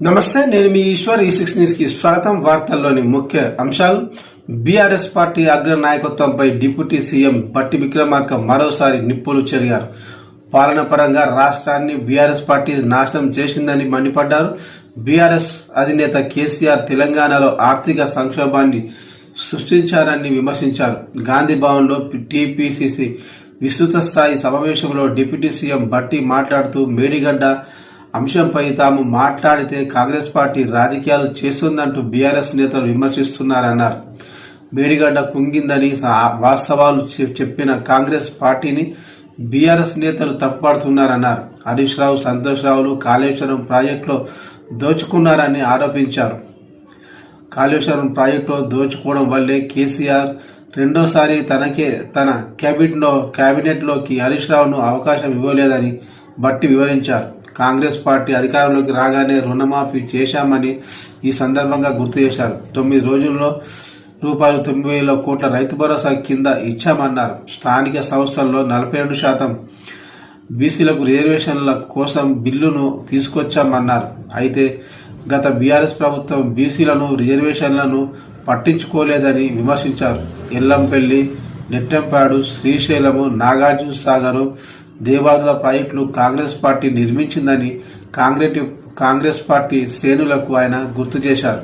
నమస్తే నేను మీ ఈశ్వర్ ఈ సిక్స్ న్యూస్కి స్వాగతం. వార్తల్లోని ముఖ్య అంశాలు. బీఆర్ఎస్ పార్టీ అగ్ర నాయకత్వంపై డిప్యూటీ సీఎం బట్టి విక్రమార్క మరోసారి నిప్పులు చెరిగారు. పాలనపరంగా రాష్ట్రాన్ని బీఆర్ఎస్ పార్టీ నాశనం చేసిందని మండిపడ్డారు. బీఆర్ఎస్ అధినేత కేసీఆర్ తెలంగాణలో ఆర్థిక సంక్షోభాన్ని సృష్టించారని విమర్శించారు. గాంధీ భవన్లో టీపీసీసీ విస్తృత స్థాయి సమావేశంలో డిప్యూటీ సీఎం బట్టి మాట్లాడుతూ మేడిగడ్డ అంశంపై తాము మాట్లాడితే కాంగ్రెస్ పార్టీ రాజకీయాలు చేస్తుందంటూ బీఆర్ఎస్ నేతలు విమర్శిస్తున్నారన్నారు. మేడిగడ్డ కుంగిందని వాస్తవాలు చెప్పిన కాంగ్రెస్ పార్టీని బీఆర్ఎస్ నేతలు తప్పుపడుతున్నారన్నారు. హరీష్ రావు సంతోష్ రావులు కాళేశ్వరం ప్రాజెక్టులో దోచుకున్నారని ఆరోపించారు. కాళేశ్వరం ప్రాజెక్టులో దోచుకోవడం వల్లే కేసీఆర్ రెండోసారి తనకే తన క్యాబినెట్లో క్యాబినెట్లోకి హరీష్ రావును అవకాశం ఇవ్వలేదని బట్టి వివరించారు. కాంగ్రెస్ పార్టీ అధికారంలోకి రాగానే రుణమాఫీ చేశామని ఈ సందర్భంగా గుర్తు చేశారు. తొమ్మిది రోజుల్లో రూపాయలు తొమ్మిది వేల కోట్ల రైతు భరోసా కింద ఇచ్చామన్నారు. స్థానిక సంస్థల్లో నలభై రెండు శాతం బీసీలకు రిజర్వేషన్ల కోసం బిల్లును తీసుకొచ్చామన్నారు. అయితే గత బీఆర్ఎస్ ప్రభుత్వం బీసీలను రిజర్వేషన్లను పట్టించుకోలేదని విమర్శించారు. ఎల్లంపల్లి నెట్టెంపాడు శ్రీశైలము నాగార్జున సాగరు దేవాదుల ప్రాజెక్టులు కాంగ్రెస్ పార్టీ నిర్మించిందని కాంగ్రెస్ కాంగ్రెస్ పార్టీ శ్రేణులకు ఆయన గుర్తు చేశారు.